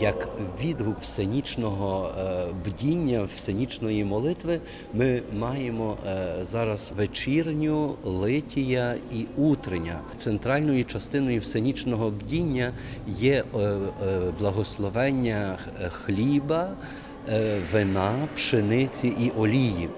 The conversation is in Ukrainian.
як відгук всенічного е, бдіння, всенічної молитви, ми маємо е, зараз вечірню, литія і утрення. Центральною частиною всенічного бдіння є е, благословення хліба, вина, пшениці і олії.